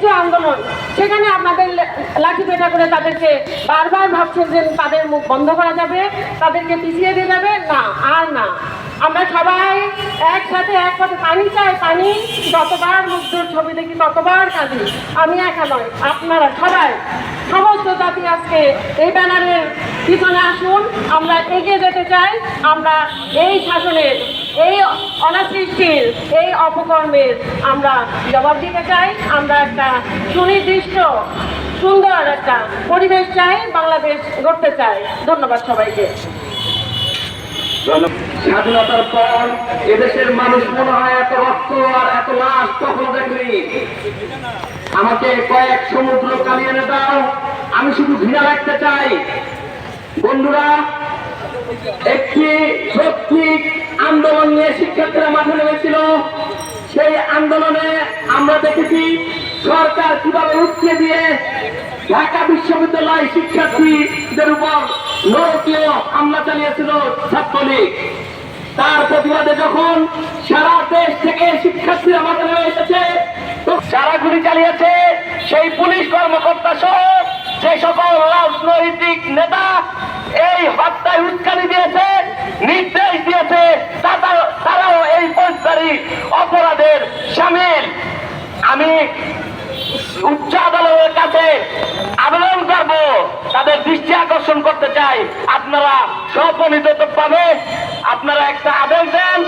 ন্যায্য আন্দোলন। সেখানে আপনাদের লাঠি পেটা করে তাদেরকে বারবার ভাবছেন যে তাদের মুখ বন্ধ করা যাবে, তাদেরকে পিছিয়ে দিয়ে যাবে? না, আর না। আমরা সবাই একসাথে এক পথে পানি চাই, পানি যতবার মুগ্ধর ছবি দেখি ততবার কাঁদি। আমি একা নয় আপনারা সবাই। সমস্ত জাতি আজকে এই ব্যানারের পিছনে আসুন, আমরা এগিয়ে যেতে চাই, আমরা এই শাসনের, এই অনাসৃষ্টির এই অপকর্মের আমরা জবাব দিতে চাই। আমরা একটা সুনির্দিষ্ট, সুন্দর একটা পরিবেশ চাই, বাংলাদেশ গড়তে চাই। ধন্যবাদ সবাইকে। স্বাধীনতার পর এদেশের মানুষ মনে হয় এত রক্ত আর এত লাশ কখনো দেখেনি। আমাকে কয়েক সমুদ্র কালিয়ে এনে দাও, আমি শুধু ঘৃণা রাখতে চাই। বন্ধুরা, একটি শিক্ষার্থীরা মাঠে নেমেছিল, সেই আন্দোলনে আমরা দেখেছি সরকার কীভাবে উঠকে দিয়ে ঢাকা বিশ্ববিদ্যালয় শিক্ষার্থীদের উপর নরকীয় হামলা চালিয়েছিল ছাত্রলীগ। তার প্রতিবাদে যখন সারা দেশ থেকে শিক্ষার্থীরা মাঠে নেমে এসেছে সারা গুলি চালিয়েছে, সেই পুলিশ কর্মকর্তা সহ যে সকল রাজনৈতিক নেতা এই হত্যায় উস্কানি দিয়েছে, নির্দেশ দিয়েছে তারা- তারাও এই ফৌজদারি অপরাধের সামিল আমি উচ্চ আদালতের কাছে আবেদন করব। তাদের দৃষ্টি আকর্ষণ করতে চাই। আপনারা সপনীত পাবে। আপনারা একটা আবেদন দেন